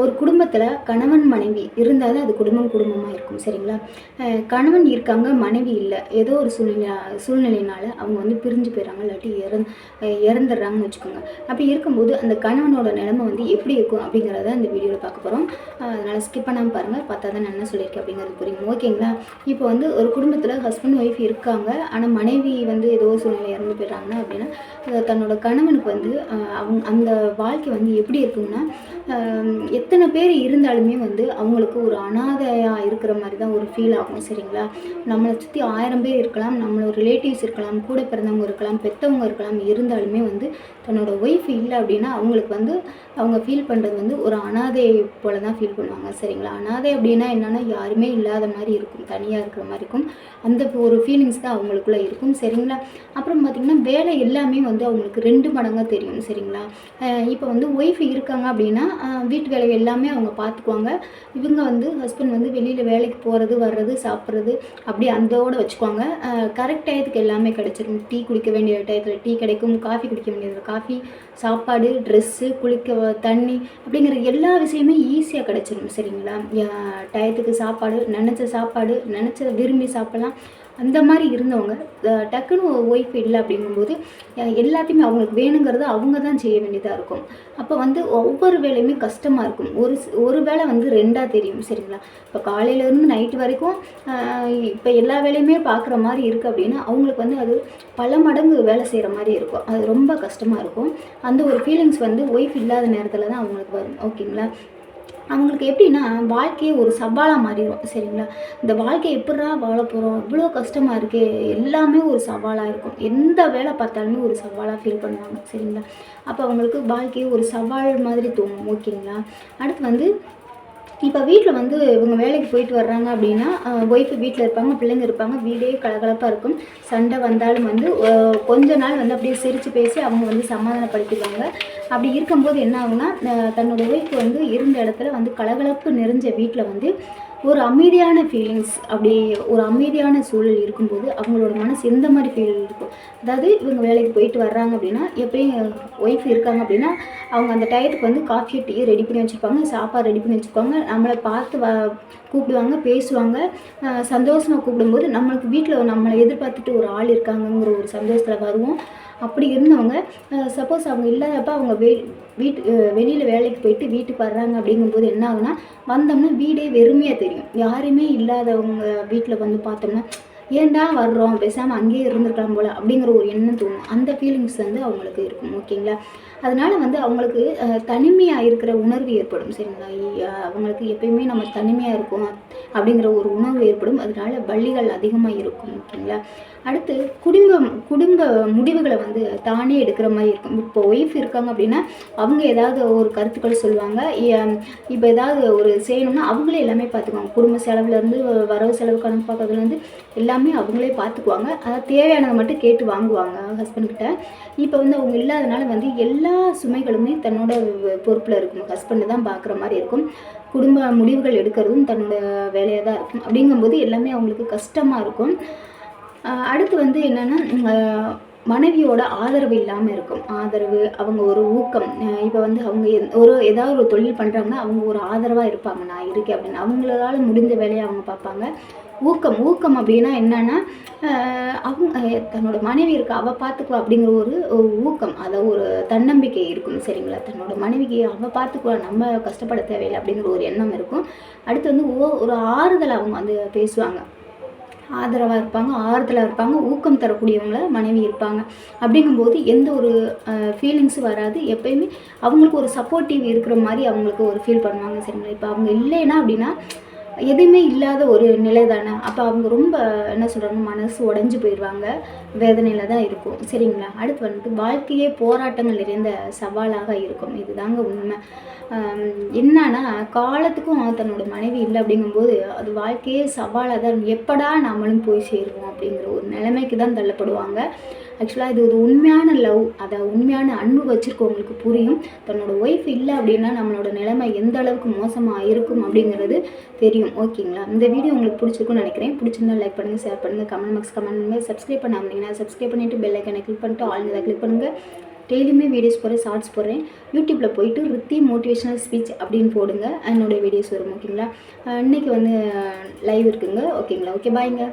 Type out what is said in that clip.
ஒரு குடும்பத்தில் கணவன் மனைவி இருந்தால் தான் அது குடும்பம் குடும்பமாக இருக்கும் சரிங்களா? கணவன் இருக்காங்க மனைவி இல்லை. ஏதோ ஒரு சூழ்நிலை சூழ்நிலையினால் அவங்க வந்து பிரிஞ்சு போயிடறாங்க இல்லாட்டி இறந் இறந்துடுறாங்கன்னு வச்சுக்கோங்க. அப்படி இருக்கும்போது அந்த கணவனோட நிலைமை வந்து எப்படி இருக்கும் அப்படிங்கிறத இந்த வீடியோவில் பார்க்க போகிறோம் அதனால் ஸ்கிப் பண்ணாமல் பாருங்கள் பார்த்தா தான் நான் என்ன சொல்லியிருக்கேன் அப்படிங்கிறது புரியும். ஓகேங்களா? இப்போ வந்து ஒரு குடும்பத்தில் ஹஸ்பண்ட் ஒய்ஃப் இருக்காங்க. ஆனால் மனைவி வந்து ஏதோ ஒரு சூழ்நிலை இறந்து போயிடுறாங்கன்னா அப்படின்னா தன்னோட கணவனுக்கு வந்து அவங்க அந்த வாழ்க்கை வந்து எப்படி இருக்கும்னா எத்தனை பேர் இருந்தாலுமே வந்து அவங்களுக்கு ஒரு அனாதையாக இருக்கிற மாதிரி தான் ஒரு ஃபீல் ஆகும் சரிங்களா? நம்மளை சுற்றி ஆயிரம் பேர் இருக்கலாம் நம்மளோட ரிலேட்டிவ்ஸ் இருக்கலாம் கூட பிறந்தவங்க இருக்கலாம் பெற்றவங்க இருக்கலாம் இருந்தாலுமே வந்து தன்னோட ஒய்ஃப் இல்லை அப்படின்னா அவங்களுக்கு வந்து அவங்க ஃபீல் பண்ணுறது வந்து ஒரு அனாதை போல தான் ஃபீல் பண்ணுவாங்க சரிங்களா? அனாதை அப்படின்னா என்னென்னா யாருமே இல்லாத மாதிரி இருக்கும் தனியாக இருக்கிற மாதிரி இருக்கும். அந்த ஒரு ஃபீலிங்ஸ் தான் அவங்களுக்குள்ளே இருக்கும் சரிங்களா? அப்புறம் பார்த்திங்கன்னா வேலை எல்லாமே வந்து அவங்களுக்கு ரெண்டு மடங்காக தெரியும் சரிங்களா? இப்போ வந்து ஒய்ஃப் இருக்காங்க அப்படின்னா வீட்டு வேலை எல்லாமே அவங்க பார்த்துக்குவாங்க. இவங்க வந்து ஹஸ்பண்ட் வந்து வெளியில் வேலைக்கு போகிறது வர்றது சாப்பிட்றது அப்படி அந்தோட வச்சுக்குவாங்க. கரெக்ட் டயத்துக்கு எல்லாமே கிடச்சிரும். டீ குடிக்க வேண்டிய டயத்தில் டீ கிடைக்கும் காஃபி குடிக்க வேண்டியது. காஃபி சாப்பாடு ட்ரெஸ்ஸு குளிக்க தண்ணி அப்படிங்கிற எல்லா விஷயமே ஈஸியாக கிடச்சிரும் சரிங்களா? டயத்துக்கு சாப்பாடு நினச்ச சாப்பாடு நினச்சத விரும்பி சாப்பிட்லாம். அந்த மாதிரி இருந்தவங்க டக்குன்னு ஒய்ஃப் இல்லை அப்படிங்கும்போது எல்லாத்தையுமே அவங்களுக்கு வேணுங்கிறத அவங்க தான் செய்ய வேண்டியதாக இருக்கும். அப்போ வந்து ஒவ்வொரு வேலையுமே கஷ்டமாக இருக்கும். ஒரு ஒரு வேலை வந்து ரெண்டாக தெரியும் சரிங்களா? இப்போ காலையிலேருந்து நைட்டு வரைக்கும் இப்போ எல்லா வேலையுமே பார்க்குற மாதிரி இருக்குது அப்படின்னா அவங்களுக்கு வந்து அது பல மடங்கு வேலை செய்கிற மாதிரி இருக்கும். அது ரொம்ப கஷ்டமாக இருக்கும். அந்த ஒரு ஃபீலிங்ஸ் வந்து ஒய்ஃப் இல்லாத நேரத்தில் தான் அவங்களுக்கு வரும். ஓகேங்களா அவங்களுக்கு எப்படின்னா வாழ்க்கையே ஒரு சவாலாக மாறிடும் சரிங்களா? இந்த வாழ்க்கை எப்படிடா வாழ போகிறோம் இவ்வளோ கஷ்டமாக இருக்குது எல்லாமே ஒரு சவாலாக இருக்கும். எந்த வேலை பார்த்தாலுமே ஒரு சவாலாக ஃபீல் பண்ணுவாங்க. சரிங்களா? அப்போ அவங்களுக்கு வாழ்க்கையே ஒரு சவால் மாதிரி தோணும். ஓகேங்களா? அடுத்து வந்து இப்போ வீட்டில் வந்து இவங்க வேலைக்கு போயிட்டு வர்றாங்க அப்படின்னா ஒய்ஃபு வீட்டில் இருப்பாங்க பிள்ளைங்க இருப்பாங்க வீடே கலகலப்பாக இருக்கும். சண்டை வந்தாலும் வந்து கொஞ்ச நாள் வந்து அப்படியே சிரித்து பேசி அவங்க வந்து சமாதானப்படுத்திடுவாங்க. அப்படி இருக்கும்போது என்ன ஆகுனா தன்னோட ஒய்ஃப் வந்து இருந்த இடத்துல வந்து கலகலப்பு நிறைஞ்ச வீட்டில் வந்து ஒரு அமைதியான ஃபீலிங்ஸ் அப்படி ஒரு அமைதியான சூழல் இருக்கும்போது அவங்களோட மனசு எந்த மாதிரி ஃபீல் இருக்கும்? அதாவது இவங்க வேலைக்கு போயிட்டு வர்றாங்க அப்படின்னா எப்பயும் ஒய்ஃப் இருக்காங்க அப்படின்னா அவங்க அந்த டயத்துக்கு வந்து காஃபி டீ ரெடி பண்ணி வச்சுருப்பாங்க சாப்பாடு ரெடி பண்ணி வச்சுருப்பாங்க. நம்மளை பார்த்து வ கூப்பிடுவாங்க பேசுவாங்க. சந்தோஷமாக கூப்பிடும்போது நம்மளுக்கு வீட்டில் நம்மளை எதிர்பார்த்துட்டு ஒரு ஆள் இருக்காங்கங்கிற ஒரு சந்தோஷத்தில் வருவோம். அப்படி இருந்தவங்க சப்போஸ் அவங்க இல்லாதப்ப அவங்க வெ வீட்டு வெளியில் வேலைக்கு போயிட்டு வீட்டுக்கு வர்றாங்க அப்படிங்கும்போது என்ன ஆகுனா வந்தோம்னா வீடே வெறுமையாக தெரியும். யாருமே இல்லாதவங்க வீட்டில் வந்து பார்த்தோம்னா ஏன்டா வர்றோம் பேசாமல் அங்கேயே இருந்திருக்கலாம் போல அப்படிங்கிற ஒரு எண்ணம் தோணும். அந்த ஃபீலிங்ஸ் வந்து அவங்களுக்கு இருக்கும் ஓகேங்களா? அதனால வந்து அவங்களுக்கு தனிமையாக இருக்கிற உணர்வு ஏற்படும் சரிங்களா? அவங்களுக்கு எப்பயுமே நம்ம தனிமையாக இருக்கோம் அப்படிங்கிற ஒரு உணர்வு ஏற்படும். அதனால பள்ளிகள் அதிகமாக இருக்கும் ஓகேங்களா? அடுத்து குடும்பம் குடும்ப முடிவுகளை வந்து தானே எடுக்கிற மாதிரி இருக்கும். இப்போ ஒய்ஃப் இருக்காங்க அப்படின்னா அவங்க ஏதாவது ஒரு கருத்துக்கள் சொல்லுவாங்க. ஏ- இப்போ ஏதாவது ஒரு செய்யணும்னா அவங்களே எல்லாமே பார்த்துக்குவாங்க. குடும்ப செலவுலேருந்து வரவு செலவு கணக்கு பார்க்கறதுலேருந்து எல்லாமே அவங்களே பார்த்துக்குவாங்க. அதாவது தேவையானதை மட்டும் கேட்டு வாங்குவாங்க ஹஸ்பண்ட்கிட்ட இப்போ வந்து அவங்க இல்லாதனால வந்து எல்லா சுமைகளுமே தன்னோட பொறுப்பில் இருக்கும். ஹஸ்பண்டு தான் பார்க்குற மாதிரி இருக்கும். குடும்ப முடிவுகள் எடுக்கிறதும் தன்னோட வேலையாக தான் இருக்கும். அப்படிங்கும்போது எல்லாமே அவங்களுக்கு கஷ்டமாக இருக்கும். அடுத்து வந்து என்னென்னா மனைவியோட ஆதரவு இல்லாமல் இருக்கும். ஆதரவு அவங்க ஒரு ஊக்கம். இப்போ வந்து அவங்க ஒரு ஏதாவது ஒரு தொழில் பண்ணுறாங்கன்னா அவங்க ஒரு ஆதரவாக இருப்பாங்க. நான் இருக்கேன் அப்படின்னு. அவங்களால முடிஞ்ச வேலையை அவங்க பார்ப்பாங்க. ஊக்கம் ஊக்கம் அப்படின்னா என்னென்னா அவங்க தன்னோட மனைவி இருக்கா அவள் பார்த்துக்குவா அப்படிங்கிற ஒரு ஊக்கம். அதை ஒரு தன்னம்பிக்கை இருக்கும் சரிங்களா? தன்னோட மனைவிக்கு அவள் பார்த்துக்குவா நம்ம கஷ்டப்பட தேவையில்லை அப்படிங்கிற ஒரு எண்ணம் இருக்கும். அடுத்து வந்து ஓ ஒரு ஆறுதல் அவங்க வந்து பேசுவாங்க. ஆதரவாக இருப்பாங்க ஆறுதலாக இருப்பாங்க ஊக்கம் தரக்கூடியவங்கள மனைவி இருப்பாங்க. அப்படிங்கும்போது எந்த ஒரு ஃபீலிங்ஸும் வராது. எப்பயுமே அவங்களுக்கு ஒரு சப்போர்ட்டிவ் இருக்கிற மாதிரி அவங்களுக்கு ஒரு ஃபீல் பண்ணுவாங்க சரிங்களா? இப்போ அவங்க இல்லைன்னா அப்படின்னா எதுவுமே இல்லாத ஒரு நிலை தானே அப்போ அவங்க ரொம்ப என்ன சொல்கிறாங்க மனசு உடஞ்சி போயிடுவாங்க. வேதனையில் தான் இருக்கும். சரிங்களா? அடுத்து வந்துட்டு வாழ்க்கையே போராட்டங்கள் நிறைந்த சவாலாக இருக்கும். இதுதாங்க உண்மை. என்னன்னா காலத்துக்கும் தன்னோட மனைவி இல்லை அப்படிங்கும்போது அது வாழ்க்கையே சவாலாக தான் இருக்கும். எப்படா நம்மளும் போய் சேருவோம் அப்படிங்கிற ஒரு நிலைமைக்கு தான் தள்ளப்படுவாங்க. ஆக்சுவலாக இது ஒரு உண்மையான லவ் அதை உண்மையான அன்பு வச்சுருக்கவங்களுக்கு புரியும். தன்னோட ஒய்ஃப் இல்லை அப்படின்னா நம்மளோட நிலைமை எந்த அளவுக்கு மோசமாக இருக்கும் அப்படிங்கிறது தெரியும். ஓகேங்களா? இந்த வீடியோ உங்களுக்கு பிடிச்சிருக்கும்னு நினைக்கிறேன். பிடிச்சிருந்தா லைக் பண்ணுங்கள் ஷேர் பண்ணுங்கள் கமெண்ட் பாக்ஸ் கமெண்ட் பண்ணுங்கள் சப்ஸ்கிரைப் பண்ணாமல் சப்ஸ்கிரைப் பண்ணிவிட்டு பெல் ஐக்கனை கிளிக் பண்ணிட்டு ஆல் இதை கிளிக் பண்ணுங்கள் டெய்லியுமே வீடியோஸ் போடுறேன் ஷார்ட்ஸ் போடுறேன். யூடியூப்பில் போயிட்டு ரித்தி மோட்டிவேஷனல் ஸ்பீச் அப்படின்னு போடுங்க. என்னோடய வீடியோஸ் வரும் ஓகேங்களா? இன்றைக்கி இன்னைக்கு வந்து லைவ் இருக்குங்க. ஓகேங்களா? ஓகே பாய்ங்க